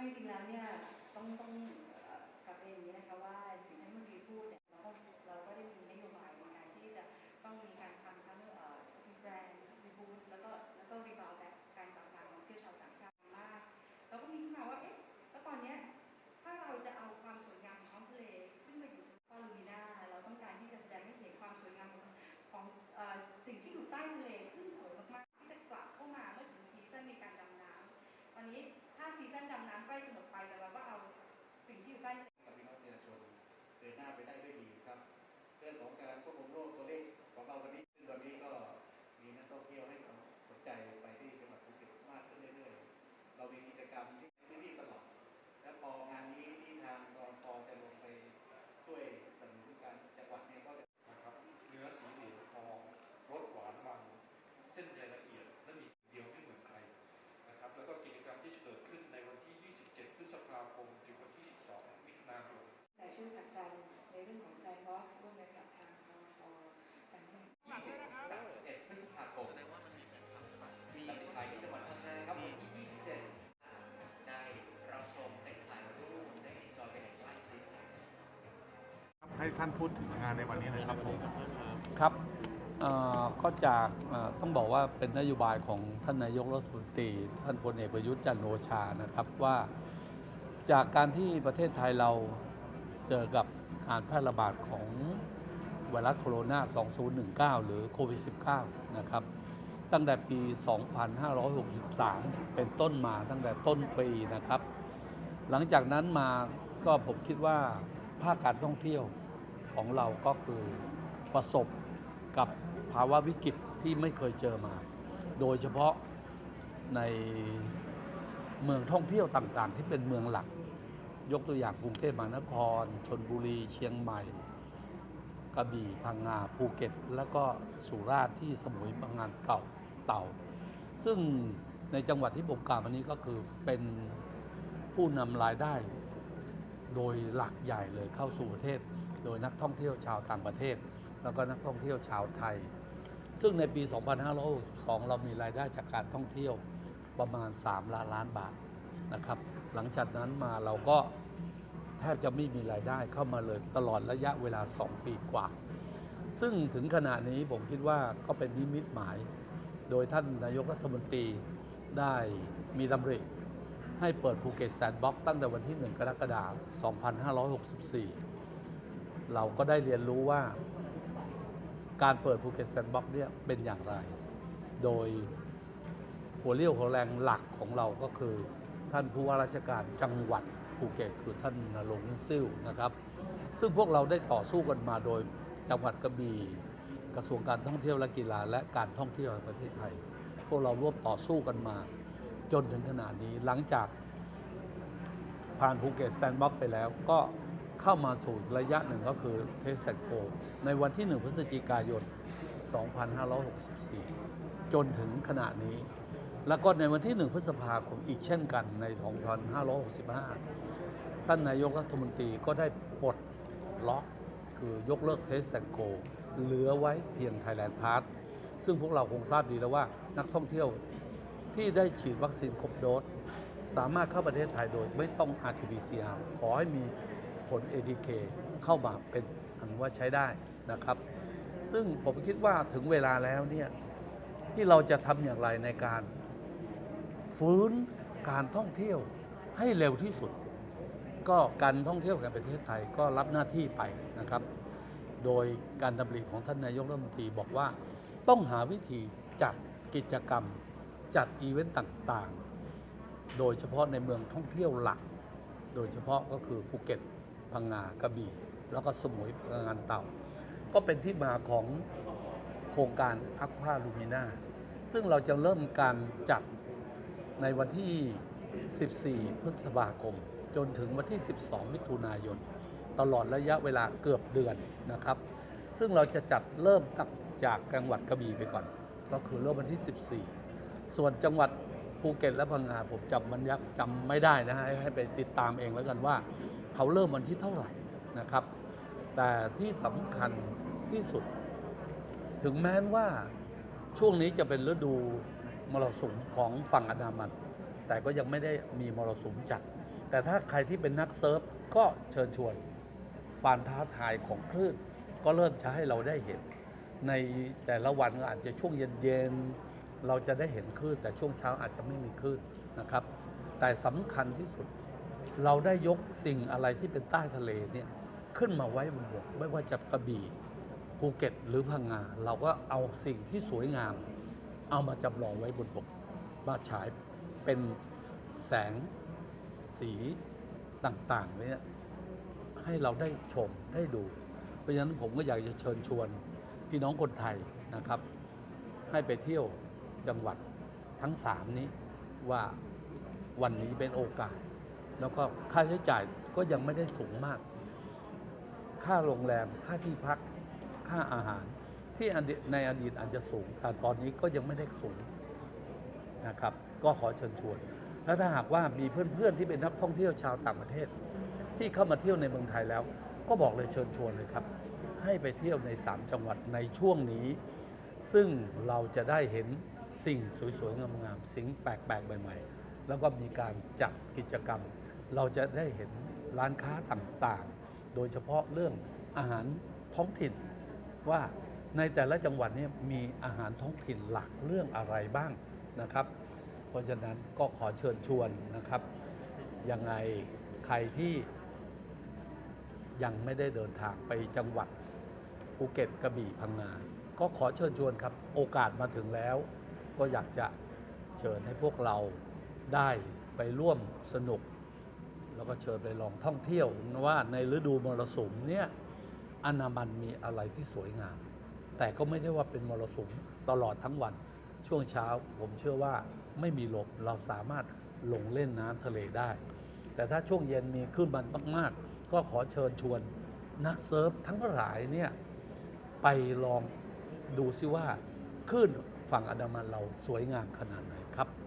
ก็จริงๆแล้วเนี่ยต้องต้อง เรามีกิจกรรมที่พื้นที่ตลอด และพองานนี้ที่ทางกรพอจะลงไปช่วยสนับสนุนการจังหวัดเนี่ยก็จะนะครับเนื้อสีเหลืองทองรสหวานมันเส้นใยละเอียดและมีเดียวไม่เหมือนใครนะครับแล้วก็กิจกรรมที่จะเกิดขึ้นในวันที่ 27 พฤษภาคมถึงวันที่ 12 มิถุนายนแต่ช่วยผลัดันใให้ท่านพูดถึงงานในวันนี้หนะครับผมครับก็จากต้องบอกว่าเป็นนโยบายของท่านนายกรัฐมนตรีท่านพลเอกประยุทธ์จันโอชานะครับว่า จากการที่ประเทศไทยเราเจอกับการแพร่ระบาดของไวรัสโคโรนา 2019 หรือโควิด -19 นะครับ ตั้งแต่ปี 2563 เป็นต้นมาตั้งแต่ต้นปีนะครับ หลังจากนั้นมาก็ผมคิดว่าภาคการท่องเที่ยว ของเราก็คือประสบกับภาวะวิกฤตที่ไม่เคยเจอมา โดยเฉพาะในเมืองท่องเที่ยวต่างๆ ที่เป็นเมืองหลัก ยกตัวอย่างกรุงเทพมหานคร ชนบุรี เชียงใหม่ กระบี่ พังงา ภูเก็ต แล้วก็สุราษฎร์ที่สมุยพังงานเก่าเต่า ซึ่งในจังหวัดที่ผมกล่าวมานี้ก็คือเป็นผู้นำรายได้โดยหลักใหญ่เลยเข้าสู่ประเทศ โดยนักท่องเที่ยวชาวต่างประเทศ แล้วก็นักท่องเที่ยวชาวไทย ซึ่งในปี 2562 เรามีรายได้จากการท่องเที่ยวประมาณ 3 ล้านล้านบาทนะครับ หลังจากนั้นมาเราก็แทบจะไม่มีรายได้เข้ามาเลยตลอดระยะเวลา 2 ปีกว่า ซึ่งถึงขณะนี้ผมคิดว่าก็เป็นนิมิตหมาย โดยท่านนายกรัฐมนตรีได้มีดำริให้เปิดภูเก็ตแซนด์บ็อกซ์ตั้งแต่วันที่ 1 กรกฎาคม 2564 เราก็ได้เรียนรู้ว่า การเปิดภูเก็ตแซนด์บ็อกซ์เนี่ยเป็นอย่างไร โดยหัวเรี่ยวหัวแรงหลักของเราก็คือ ท่านผู้ว่าราชการจังหวัดภูเก็ตคือท่านนรงค์ซิ่วนะครับ ซึ่งพวกเราได้ต่อสู้กันมาโดยจังหวัดกระบี่กระทรวงการท่องเที่ยวและกีฬา และการท่องเที่ยวแห่งประเทศไทย พวกเราร่วมต่อสู้กันมา จนถึงขนาดนี้หลังจากผ่านภูเก็ตแซนด์บ็อกซ์ไปแล้วก็ เข้ามาสู่ระยะหนึ่งก็คือเทสโกในวันที่ 1 พฤศจิกายน 2564 จนถึงขณะนี้ แล้วก็ในวันที่ 1 พฤษภาคมอีกเช่นกันใน 2565 ท่านนายกรัฐมนตรีก็ได้ปลดล็อกคือยกเลิกเทสโกเหลือไว้เพียง Thailand Pass ซึ่งพวกเราคงทราบดีแล้วว่านักท่องเที่ยวที่ได้ฉีดวัคซีนครบโดสสามารถเข้าประเทศไทยโดยไม่ต้อง RT-PCR ขอให้มี ผล ATK เข้ามาเป็นอันว่าใช้ได้นะครับ ซึ่งผมคิดว่าถึงเวลาแล้วเนี่ยที่เราจะทำอย่างไรในการฟื้นการท่องเที่ยวให้เร็วที่สุด ก็การท่องเที่ยวแห่งประเทศไทยก็รับหน้าที่ไปนะครับ โดยการดำริของท่านนายกรัฐมนตรีบอกว่าต้องหาวิธีจัดกิจกรรมจัดอีเวนต์ต่างๆ โดยเฉพาะในเมืองท่องเที่ยวหลัก โดยเฉพาะก็คือภูเก็ต พังงากระบี่ แล้วก็สมุยพังงานเต่า ก็เป็นที่มาของโครงการอควาลูมิน่าซึ่งเราจะเริ่มการจัดในวันที่ 14 พฤษภาคม จนถึงวันที่ 12 มิถุนายน ตลอดระยะเวลาเกือบเดือนนะครับ ซึ่งเราจะจัดเริ่มตั้งจากจังหวัดกระบี่ไปก่อน ก็คือเริ่มวันที่ 14 ส่วนจังหวัดภูเก็ตและพังงาผมจำมันยักจำไม่ได้นะฮะให้ไปติดตามเองแล้วกันว่า เขาเริ่มวันที่เท่าไหร่นะครับ แต่ที่สำคัญที่สุด ถึงแม้ว่าช่วงนี้จะเป็นฤดูมรสุมของฝั่งอันดามัน แต่ก็ยังไม่ได้มีมรสุมจัด แต่ถ้าใครที่เป็นนักเซิร์ฟก็เชิญชวนความท้าทายของคลื่น ก็เริ่มจะให้เราได้เห็น ในแต่ละวันอาจจะช่วงเย็นๆเราจะได้เห็นคลื่น แต่ช่วงเช้าอาจจะไม่มีคลื่นนะครับ แต่สำคัญที่สุด เราได้ยกสิ่งอะไรที่เป็นใต้ทะเลเนี่ยขึ้นมาไว้บนบกไม่ว่าจะกระบี่ภูเก็ตหรือพังงาเราก็เอาสิ่งที่สวยงาม เอามาจำลองไว้บนบกมาฉายเป็นแสงสีต่างๆเนี่ยให้เราได้ชมได้ดู เพราะฉะนั้นผมก็อยากจะเชิญชวนพี่น้องคนไทยนะครับ ให้ไปเที่ยวจังหวัดทั้งสามนี้ว่าวันนี้เป็นโอกาส แล้วก็ค่าใช้จ่ายก็ยังไม่ได้สูงมาก ค่าโรงแรม ค่าที่พัก ค่าอาหาร ที่ในอดีตอาจจะสูง แต่ตอนนี้ก็ยังไม่ได้สูงนะครับ ก็ขอเชิญชวน แล้วถ้าหากว่ามีเพื่อนๆที่เป็นนักท่องเที่ยวชาวต่างประเทศ ที่เข้ามาเที่ยวในเมืองไทยแล้ว ก็บอกเลยเชิญชวนเลยครับ ให้ไปเที่ยวใน 3 จังหวัดในช่วงนี้ ซึ่งเราจะได้เห็นสิ่งสวยๆงามๆสิ่งแปลกๆใหม่ๆแล้วก็มีการจัดกิจกรรม เราจะได้เห็นร้านค้าต่างๆ โดยเฉพาะเรื่องอาหารท้องถิ่น ว่าในแต่ละจังหวัดเนี้มีอาหารท้องถิ่นหลักเรื่องอะไรบ้างนะครับ เพราะฉะนั้นก็ขอเชิญชวนนะครับยังไงใครที่ยังไม่ได้เดินทางไปจังหวัดภูเก็ตกระบี่พังงา ก็ขอเชิญชวนครับ โอกาสมาถึงแล้ว ก็อยากจะเชิญให้พวกเราได้ไปร่วมสนุก แล้วก็เชิญไปลองท่องเที่ยวว่าในฤดูมรสุมเนี่ยอันดามันมีอะไรที่สวยงาม แต่ก็ไม่ได้ว่าเป็นมรสุมตลอดทั้งวัน ช่วงเช้าผมเชื่อว่าไม่มีลมเราสามารถลงเล่นน้ำทะเลได้ แต่ถ้าช่วงเย็นมีคลื่นมันมากๆ ก็ขอเชิญชวนนักเซิร์ฟทั้งหลายเนี่ยไปลองดูซิว่าคลื่นฝั่งอันดามันเราสวยงามขนาดไหนครับ